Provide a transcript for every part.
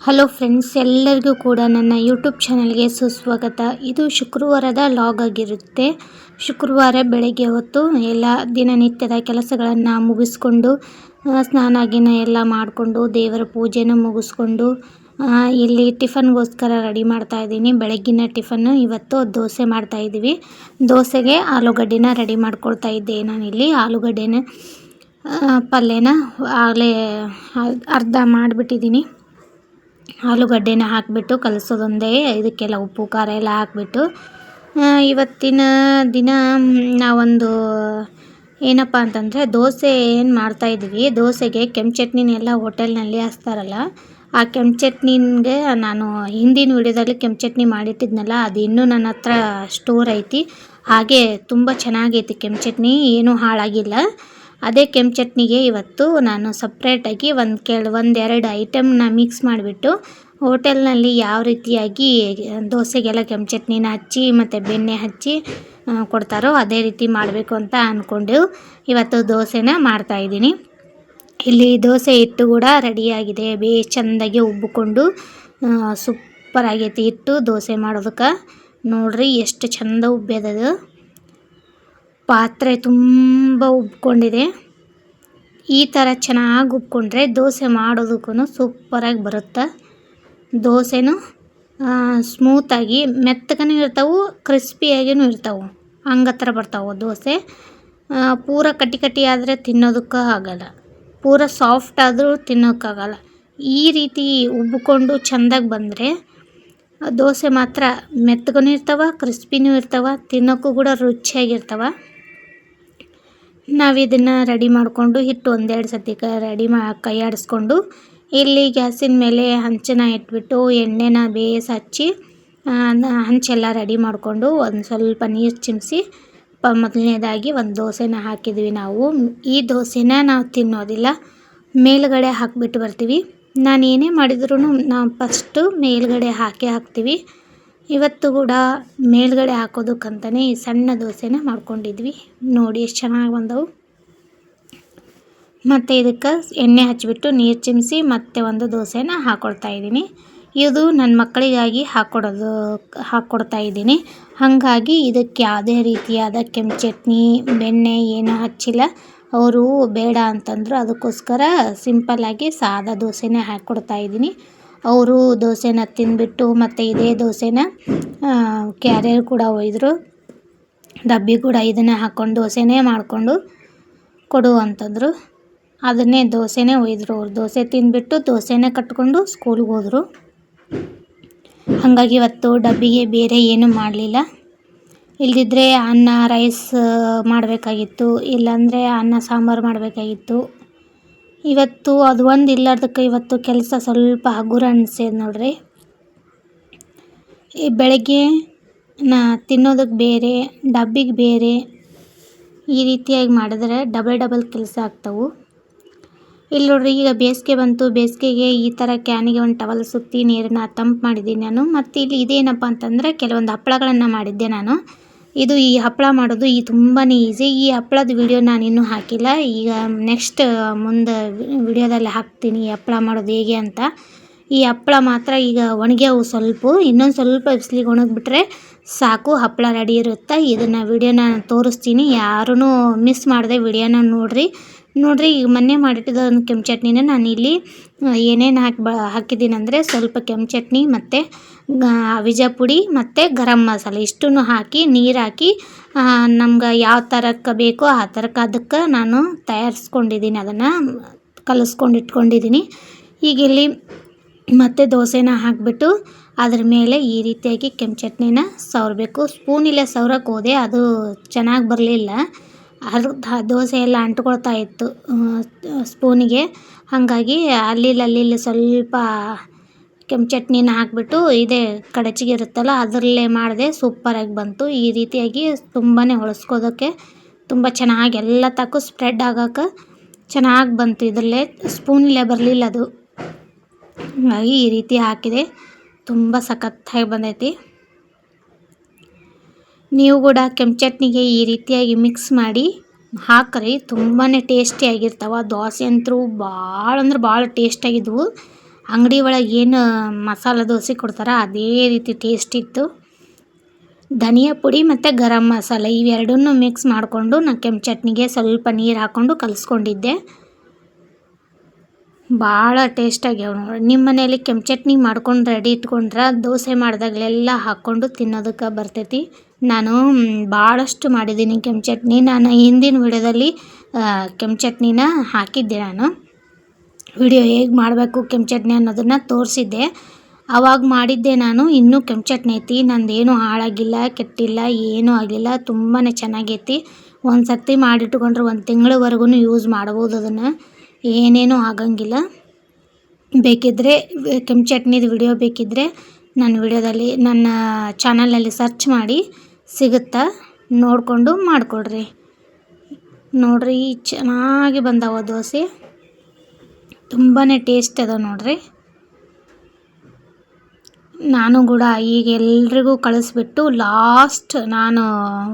Hello friends ಎಲ್ಲರಿಗೂ ಕೂಡ ನನ್ನ ಯೂಟ್ಯೂಬ್ ಚಾನಲ್ಗೆ ಸುಸ್ವಾಗತ. ಇದು ಶುಕ್ರವಾರದ ಲಾಗ್ ಆಗಿರುತ್ತೆ. ಶುಕ್ರವಾರ ಬೆಳಗ್ಗೆ ಹೊತ್ತು ಎಲ್ಲ ದಿನನಿತ್ಯದ ಕೆಲಸಗಳನ್ನು ಮುಗಿಸ್ಕೊಂಡು ಆ, ಸ್ನಾನ ಗಿನ ಎಲ್ಲ ಮಾಡಿಕೊಂಡು ದೇವರ ಪೂಜೆನ ಮುಗಿಸ್ಕೊಂಡು ಇಲ್ಲಿ ಟಿಫನ್ಗೋಸ್ಕರ ರೆಡಿ ಮಾಡ್ತಾ ಇದ್ದೀನಿ. ಬೆಳಗ್ಗಿನ ಟಿಫನ್ ಇವತ್ತು ದೋಸೆ ಮಾಡ್ತಾ ಇದ್ದೀವಿ. ದೋಸೆಗೆ ಆಲೂಗಡ್ಡೆನ ರೆಡಿ ಮಾಡ್ಕೊಳ್ತಾ ಇದ್ದೆ ನಾನಿಲ್ಲಿ. ಆಲೂಗಡ್ಡೆನ ಪಲ್ಯನ ಆಗಲೇ ಅರ್ಧ ಮಾಡಿಬಿಟ್ಟಿದ್ದೀನಿ. ಆಲೂಗಡ್ಡೆನ ಹಾಕಿಬಿಟ್ಟು ಕಲಸೋದೊಂದೇ, ಇದಕ್ಕೆಲ್ಲ ಉಪ್ಪು, ಖಾರ ಎಲ್ಲ ಹಾಕಿಬಿಟ್ಟು ಇವತ್ತಿನ ದಿನ ನಾವೊಂದು, ಏನಪ್ಪ ಅಂತಂದರೆ ದೋಸೆ ಏನು ಮಾಡ್ತಾಯಿದ್ವಿ ದೋಸೆಗೆ ಕೆಂಪು ಚಟ್ನಿನೆಲ್ಲ ಹೋಟೆಲ್ನಲ್ಲಿ ಹಚ್ತಾರಲ್ಲ ಆ ಕೆಂಪು ಚಟ್ನಿಗೆ ನಾನು ಹಿಂದಿನ ವಿಡಿಯೋದಲ್ಲಿ ಕೆಂಪು ಚಟ್ನಿ ಮಾಡಿಟ್ಟಿದ್ನಲ್ಲ, ಅದು ಇನ್ನೂ ನನ್ನ ಹತ್ರ ಸ್ಟೋರ್ ಐತಿ, ಹಾಗೆ ತುಂಬ ಚೆನ್ನಾಗೈತಿ ಕೆಂಪು ಚಟ್ನಿ, ಏನೂ ಹಾಳಾಗಿಲ್ಲ. ಅದೇ ಕೆಂಪು ಚಟ್ನಿಗೆ ಇವತ್ತು ನಾನು ಸಪ್ರೇಟಾಗಿ ಒಂದು ಕೆಳ ಒಂದೆರಡು ಐಟಮ್ನ ಮಿಕ್ಸ್ ಮಾಡಿಬಿಟ್ಟು ಹೋಟೆಲ್ನಲ್ಲಿ ಯಾವ ರೀತಿಯಾಗಿ ದೋಸೆಗೆಲ್ಲ ಕೆಂಪು ಚಟ್ನಿನ ಹಚ್ಚಿ ಮತ್ತು ಬೆಣ್ಣೆ ಹಚ್ಚಿ ಕೊಡ್ತಾರೋ ಅದೇ ರೀತಿ ಮಾಡಬೇಕು ಅಂತ ಅಂದ್ಕೊಂಡು ಇವತ್ತು ದೋಸೆನ ಮಾಡ್ತಾಯಿದ್ದೀನಿ ಇಲ್ಲಿ ದೋಸೆ ಹಿಟ್ಟು ಕೂಡ ರೆಡಿಯಾಗಿದೆ ಬೇ ಚೆಂದಾಗಿ ಉಬ್ಬಿಕೊಂಡು ಸೂಪರ್ ಆಗೈತಿ ಹಿಟ್ಟು ದೋಸೆ ಮಾಡೋದಕ್ಕೆ. ನೋಡ್ರಿ ಎಷ್ಟು ಚಂದ ಉಬ್ಬ್ಯದದು ಪಾತ್ರೆ ತುಂಬ ಉಬ್ಕೊಂಡಿದೆ. ಈ ಥರ ಚೆನ್ನಾಗಿ ಉಬ್ಕೊಂಡ್ರೆ ದೋಸೆ ಮಾಡೋದಕ್ಕೂ ಸೂಪರಾಗಿ ಬರುತ್ತೆ. ದೋಸೆನೂ ಸ್ಮೂತಾಗಿ ಮೆತ್ತಗೂ ಇರ್ತಾವೆ ಕ್ರಿಸ್ಪಿಯಾಗಿಯೂ ಇರ್ತಾವೆ. ಹಂಗತ್ರ ಬರ್ತಾವೆ ದೋಸೆ. ಪೂರ ಕಟ್ಟಿ ಕಟ್ಟಿ ಆದರೆ ತಿನ್ನೋದಕ್ಕೆ ಆಗಲ್ಲ. ಪೂರ ಸಾಫ್ಟ್ ಆದರೂ ತಿನ್ನೋಕ್ಕಾಗಲ್ಲ. ಈ ರೀತಿ ಉಬ್ಬಿಕೊಂಡು ಚೆಂದಾಗಿ ಬಂದರೆ ದೋಸೆ ಮಾತ್ರ ಮೆತ್ತಗೂ ಇರ್ತಾವೆ ಕ್ರಿಸ್ಪಿನೂ ಇರ್ತಾವೆ, ತಿನ್ನೋಕ್ಕೂ ಕೂಡ ರುಚಿಯಾಗಿರ್ತಾವೆ. ನಾವು ಇದನ್ನು ರೆಡಿ ಮಾಡಿಕೊಂಡು ಹಿಟ್ಟು ಒಂದೆರಡು ಸತಿ ಕ ರೆಡಿ ಮಾ, ಕೈಯಾಡಿಸ್ಕೊಂಡು ಇಲ್ಲಿ ಗ್ಯಾಸಿನ ಮೇಲೆ ಹಂಚನ ಇಟ್ಬಿಟ್ಟು ಎಣ್ಣೆನ ಬೇಯಿಸಿ ಹಚ್ಚಿ ಹಂಚೆಲ್ಲ ರೆಡಿ ಮಾಡಿಕೊಂಡು ಒಂದು ಸ್ವಲ್ಪ ನೀರು ಚಿಮ್ಸಿ, ಪ, ಮೊದಲನೇದಾಗಿ ಒಂದು ದೋಸೆನ ಹಾಕಿದ್ವಿ ನಾವು. ಈ ದೋಸೆನ ನಾವು ತಿನ್ನೋದಿಲ್ಲ, ಮೇಲುಗಡೆ ಹಾಕಿಬಿಟ್ಟು ಬರ್ತೀವಿ. ನಾನು ಏನೇ ಮಾಡಿದ್ರೂ ನಾವು ಫಸ್ಟು ಮೇಲುಗಡೆ ಹಾಕೇ ಹಾಕ್ತೀವಿ. ಇವತ್ತು ಕೂಡ ಮೇಲ್ಗಡೆ ಹಾಕೋದಕ್ಕಂತಲೇ ಈ ಸಣ್ಣ ದೋಸೆನ ಮಾಡ್ಕೊಂಡಿದ್ವಿ. ನೋಡಿ ಎಷ್ಟು ಚೆನ್ನಾಗಿ ಬಂದವು. ಮತ್ತು ಇದಕ್ಕೆ ಎಣ್ಣೆ ಹಚ್ಚಿಬಿಟ್ಟು ನೀರು ಚಿಮ್ಮಿಸಿ ಮತ್ತೆ ಒಂದು ದೋಸೆನ ಹಾಕ್ಕೊಳ್ತಾ ಇದ್ದೀನಿ. ಇದು ನನ್ನ ಮಕ್ಕಳಿಗಾಗಿ ಹಾಕ್ಕೊಡೋದು ಹಾಕ್ಕೊಡ್ತಾ ಇದ್ದೀನಿ. ಹಾಗಾಗಿ ಇದಕ್ಕೆ ಯಾವುದೇ ರೀತಿಯಾದ ಕೆಂಪು ಚಟ್ನಿ, ಬೆಣ್ಣೆ ಏನೂ ಹಚ್ಚಿಲ್ಲ. ಅವರು ಬೇಡ ಅಂತಂದರು ಅದಕ್ಕೋಸ್ಕರ ಸಿಂಪಲ್ಲಾಗಿ ಸಾದಾ ದೋಸೆನೇ ಹಾಕ್ಕೊಡ್ತಾ ಇದ್ದೀನಿ. ಅವರು ದೋಸೆನ ತಿಂದ್ಬಿಟ್ಟು ಮತ್ತು ಇದೇ ದೋಸೆನ ಕ್ಯಾರಿಯರ್ ಕೂಡ ಒಯ್ದರು. ಡಬ್ಬಿ ಕೂಡ ಇದನ್ನೇ ಹಾಕ್ಕೊಂಡು ದೋಸೆನೇ ಮಾಡಿಕೊಂಡು ಕೊಡು ಅಂತಂದರು ಅದನ್ನೇ ದೋಸೆನೇ ಒಯ್ದರು ಅವ್ರು. ದೋಸೆ ತಿಂದ್ಬಿಟ್ಟು ದೋಸೆನೇ ಕಟ್ಕೊಂಡು ಸ್ಕೂಲ್ಗೆ ಹೋದರು. ಹಾಗಾಗಿ ಇವತ್ತು ಡಬ್ಬಿಗೆ ಬೇರೆ ಏನೂ ಮಾಡಲಿಲ್ಲ. ಇಲ್ದಿದ್ರೆ ಅನ್ನ, ರೈಸ್ ಮಾಡಬೇಕಾಗಿತ್ತು. ಇಲ್ಲಾಂದರೆ ಅನ್ನ ಸಾಂಬಾರು ಮಾಡಬೇಕಾಗಿತ್ತು. ಇವತ್ತು ಅದು ಒಂದು ಇಲ್ಲಾರ್ದಕ್ಕೆ ಇವತ್ತು ಕೆಲಸ ಸ್ವಲ್ಪ ಹಗುರ ಅನಿಸ್ಯದ ನೋಡ್ರಿ. ಈ ಬೆಳಗ್ಗೆ ನಾ ತಿನ್ನೋದಕ್ಕೆ ಬೇರೆ, ಡಬ್ಬಿಗೆ ಬೇರೆ ಈ ರೀತಿಯಾಗಿ ಮಾಡಿದ್ರೆ ಡಬಲ್ ಡಬಲ್ ಕೆಲಸ ಆಗ್ತವೆ. ಇಲ್ಲಿ ನೋಡ್ರಿ ಈಗ ಬೇಸಿಗೆ ಬಂತು, ಬೇಸಿಗೆಗೆ ಈ ಥರ ಕ್ಯಾನಿಗೆ ಒಂದು ಟವಲ್ ಸುತ್ತಿ ನೀರನ್ನ ತಂಪು ಮಾಡಿದ್ದೀನಿ ನಾನು. ಮತ್ತು ಇಲ್ಲಿ ಇದೇನಪ್ಪ ಅಂತಂದರೆ ಕೆಲವೊಂದು ಹಪ್ಪಳಗಳನ್ನು ಮಾಡಿದ್ದೆ ನಾನು. ಇದು ಈ ಹಪ್ಪಳ ಮಾಡೋದು ಈ ತುಂಬಾ ಈಸಿ. ಈ ಹಪ್ಪಳದ ವಿಡಿಯೋ ನಾನು ಇನ್ನೂ ಹಾಕಿಲ್ಲ. ಈಗ ನೆಕ್ಸ್ಟ್ ಮುಂದೆ ವಿಡಿಯೋದಲ್ಲಿ ಹಾಕ್ತೀನಿ ಈ ಹಪ್ಪಳ ಮಾಡೋದು ಹೇಗೆ ಅಂತ. ಈ ಹಪ್ಪಳ ಮಾತ್ರ ಈಗ ಒಣಗ್ಯಾವು ಸ್ವಲ್ಪ. ಇನ್ನೊಂದು ಸ್ವಲ್ಪ ಬಿಸಿಲಿಗೆ ಒಣಗಿಬಿಟ್ರೆ ಸಾಕು, ಹಪ್ಪಳ ರೆಡಿ ಇರುತ್ತೆ. ಇದನ್ನು ವಿಡಿಯೋನ ತೋರಿಸ್ತೀನಿ. ಯಾರೂ ಮಿಸ್ ಮಾಡದೆ ವಿಡಿಯೋನ ನೋಡಿರಿ. ನೋಡಿರಿ, ಈಗ ಮೊನ್ನೆ ಮಾಡಿಟ್ಟಿದ ಒಂದು ಕೆಂಪು ಚಟ್ನಿನ ನಾನು ಇಲ್ಲಿ ಏನೇನು ಹಾಕಿ ಬ ಹಾಕಿದ್ದೀನಿ ಅಂದರೆ ಸ್ವಲ್ಪ ಕೆಂಪು ಚಟ್ನಿ ಮತ್ತು ಅವಿಜ ಪುಡಿ ಮತ್ತು ಗರಂ ಮಸಾಲೆ ಇಷ್ಟನ್ನು ಹಾಕಿ, ನೀರು ಹಾಕಿ ನಮ್ಗೆ ಯಾವ ಥರಕ್ಕೆ ಬೇಕೋ ಆ ಥರಕ್ಕೆ ಅದಕ್ಕೆ ನಾನು ತಯಾರಿಸ್ಕೊಂಡಿದ್ದೀನಿ, ಅದನ್ನು ಕಲಿಸ್ಕೊಂಡು ಇಟ್ಕೊಂಡಿದ್ದೀನಿ. ಈಗ ಇಲ್ಲಿ ಮತ್ತು ದೋಸೆನ ಹಾಕಿಬಿಟ್ಟು ಅದ್ರ ಮೇಲೆ ಈ ರೀತಿಯಾಗಿ ಕೆಂಪು ಚಟ್ನಿನ ಸವರಬೇಕು. ಸ್ಪೂನಿಲ್ಲೇ ಸವ್ರಕ್ಕೆ ಹೋದೆ, ಅದು ಚೆನ್ನಾಗಿ ಬರಲಿಲ್ಲ. ಅರ್ಧ ದೋಸೆ ಎಲ್ಲ ಅಂಟ್ಕೊಳ್ತಾ ಇತ್ತು. ಸ್ಪೂನಿಗೆ. ಹಾಗಾಗಿ ಅಲ್ಲಿ ಅಲ್ಲಿ ಸ್ವಲ್ಪ ಕೆಂಪು ಚಟ್ನಿನ ಹಾಕಿಬಿಟ್ಟು ಇದೇ ಕಡಚಿಗೆ ಇರುತ್ತಲ್ಲ, ಅದರಲ್ಲೇ ಮಾಡಿದೆ. ಸೂಪರಾಗಿ ಬಂತು. ಈ ರೀತಿಯಾಗಿ ತುಂಬಾ ಹೊಳಸ್ಕೋದಕ್ಕೆ ತುಂಬ ಚೆನ್ನಾಗಿ, ಎಲ್ಲ ತಕ್ಕೂ ಸ್ಪ್ರೆಡ್ ಆಗೋಕೆ ಚೆನ್ನಾಗಿ ಬಂತು ಇದರಲ್ಲೇ. ಸ್ಪೂನಲ್ಲೇ ಬರಲಿಲ್ಲ ಅದು. ಹಾಗಾಗಿ ಈ ರೀತಿ ಹಾಕಿದೆ. ತುಂಬ ಸಖತ್ತಾಗಿ ಬಂದೈತಿ. ನೀವು ಕೂಡ ಕೆಂಪು ಚಟ್ನಿಗೆ ಈ ರೀತಿಯಾಗಿ ಮಿಕ್ಸ್ ಮಾಡಿ ಹಾಕ್ರಿ ತುಂಬಾ ಟೇಸ್ಟಿಯಾಗಿರ್ತಾವೆ ದೋಸೆ ಅಂತೂ ಭಾಳ ಅಂದ್ರೆ ಭಾಳ ಟೇಸ್ಟಾಗಿದ್ವು ಅಂಗಡಿ ಒಳಗೆ ಏನು, ಮಸಾಲೆ ದೋಸೆ ಕೊಡ್ತಾರೆ ಅದೇ ರೀತಿ ಟೇಸ್ಟ್ ಇತ್ತು. ಧನಿಯಾ ಪುಡಿ ಮತ್ತು ಗರಂ ಮಸಾಲೆ ಇವೆರಡನ್ನೂ ಮಿಕ್ಸ್ ಮಾಡಿಕೊಂಡು ನಾನು ಕೆಂಪು ಚಟ್ನಿಗೆ ಸ್ವಲ್ಪ ನೀರು ಹಾಕ್ಕೊಂಡು ಕಲಿಸ್ಕೊಂಡಿದ್ದೆ. ಭಾಳ ಟೇಸ್ಟಾಗ್ಯಾವ ನೋಡಿ ನಿಮ್ಮ ಮನೇಲಿ ಕೆಂಪು ಚಟ್ನಿ ಮಾಡ್ಕೊಂಡು ರೆಡಿ ಇಟ್ಕೊಂಡ್ರೆ ದೋಸೆ ಮಾಡಿದಾಗಲೆಲ್ಲ ಹಾಕ್ಕೊಂಡು ತಿನ್ನೋದಕ್ಕೆ ಬರ್ತೈತಿ. ನಾನು ಭಾಳಷ್ಟು ಮಾಡಿದ್ದೀನಿ ಕೆಂಪು ಚಟ್ನಿ. ನಾನು ಹಿಂದಿನ ವಿಡಿಯೋದಲ್ಲಿ ಕೆಂಪು ಚಟ್ನಿನ ಹಾಕಿದ್ದೆ ನಾನು. ವಿಡಿಯೋ ಹೇಗೆ ಮಾಡಬೇಕು ಕೆಂಪು ಚಟ್ನಿ ಅನ್ನೋದನ್ನು ತೋರಿಸಿದ್ದೆ. ಆವಾಗ ಮಾಡಿದ್ದೆ ನಾನು, ಇನ್ನೂ ಕೆಂಪು ಚಟ್ನಿ ಐತಿ. ನಂದೇನು ಹಾಳಾಗಿಲ್ಲ, ಕೆಟ್ಟಿಲ್ಲ, ಏನೂ ಆಗಿಲ್ಲ. ತುಂಬಾ ಚೆನ್ನಾಗೈತಿ. ಒಂದು ಸರ್ತಿ ಮಾಡಿಟ್ಕೊಂಡ್ರೆ ಒಂದು ತಿಂಗಳವರೆಗೂ ಯೂಸ್ ಮಾಡ್ಬೋದು ಅದನ್ನು. ಏನೇನೂ ಆಗಂಗಿಲ್ಲ. ಬೇಕಿದ್ದರೆ ಕೆಂಪು ಚಟ್ನಿದು ವಿಡಿಯೋ ಬೇಕಿದ್ದರೆ ನನ್ನ ವಿಡಿಯೋದಲ್ಲಿ, ನನ್ನ ಚಾನಲಲ್ಲಿ ಸರ್ಚ್ ಮಾಡಿ. ಸಿಗುತ್ತಾ? ನೋಡಿಕೊಂಡು ಮಾಡಿಕೊಡ್ರಿ. ನೋಡಿರಿ, ಚೆನ್ನಾಗಿ ಬಂದವ ದೋಸೆ. ತುಂಬಾ ಟೇಸ್ಟ್ ಅದ ನೋಡಿರಿ. ನಾನು ಕೂಡ ಈಗ ಎಲ್ರಿಗೂ ಕಳಿಸ್ಬಿಟ್ಟು ಲಾಸ್ಟ್ ನಾನು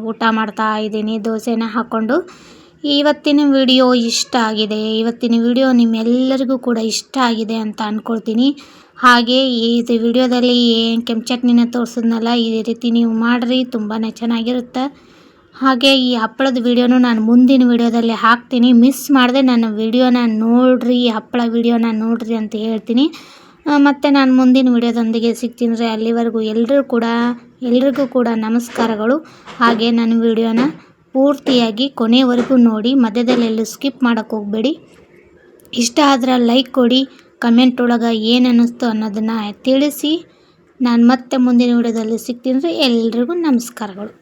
ಊಟ ಮಾಡ್ತಾ ಇದ್ದೀನಿ ದೋಸೆನ ಹಾಕ್ಕೊಂಡು. ಇವತ್ತಿನ ವಿಡಿಯೋ ಇಷ್ಟ ಆಗಿದೆ. ಇವತ್ತಿನ ವಿಡಿಯೋ ನಿಮ್ಮೆಲ್ಲರಿಗೂ ಕೂಡ ಇಷ್ಟ ಆಗಿದೆ ಅಂತ ಅಂದ್ಕೊಳ್ತೀನಿ ಹಾಗೆ ಇದು ವಿಡಿಯೋದಲ್ಲಿ ಏನು ಕೆಂಪು ಚಟ್ನಿನ ತೋರಿಸಿದ್ನಲ್ಲ, ಇದೇ ರೀತಿ ನೀವು ಮಾಡಿರಿ ತುಂಬಾ ಚೆನ್ನಾಗಿರುತ್ತೆ. ಹಾಗೆ ಈ ಹಪ್ಪಳದ ವಿಡಿಯೋನು ನಾನು ಮುಂದಿನ ವಿಡಿಯೋದಲ್ಲಿ ಹಾಕ್ತೀನಿ. ಮಿಸ್ ಮಾಡದೆ ನನ್ನ ವಿಡಿಯೋನ ನೋಡಿರಿ, ಹಪ್ಪಳ ವಿಡಿಯೋನ ನೋಡಿರಿ ಅಂತ ಹೇಳ್ತೀನಿ. ಮತ್ತು ನಾನು ಮುಂದಿನ ವಿಡಿಯೋದೊಂದಿಗೆ ಸಿಗ್ತೀನಿ ರೀ. ಅಲ್ಲಿವರೆಗೂ ಎಲ್ಲರೂ ಕೂಡ, ಎಲ್ರಿಗೂ ಕೂಡ ನಮಸ್ಕಾರಗಳು. ಹಾಗೆ ನನ್ನ ವಿಡಿಯೋನ ಪೂರ್ತಿಯಾಗಿ ಕೊನೆವರೆಗೂ ನೋಡಿ ಮಧ್ಯದಲ್ಲೆಲ್ಲೂ ಸ್ಕಿಪ್ ಮಾಡೋಕ್ಕೆ ಹೋಗಬೇಡಿ. ಇಷ್ಟ ಆದ್ರೆ ಲೈಕ್ ಕೊಡಿ ಕಮೆಂಟ್ ಒಳಗೆ ಏನು ಅನ್ನಿಸ್ತು ಅನ್ನೋದನ್ನು ತಿಳಿಸಿ. ನಾನು ಮತ್ತೆ ಮುಂದಿನ ವಿಡಿಯೋದಲ್ಲಿ ಸಿಗ್ತೀನಿ ರೀ. ಎಲ್ರಿಗೂ ನಮಸ್ಕಾರಗಳು.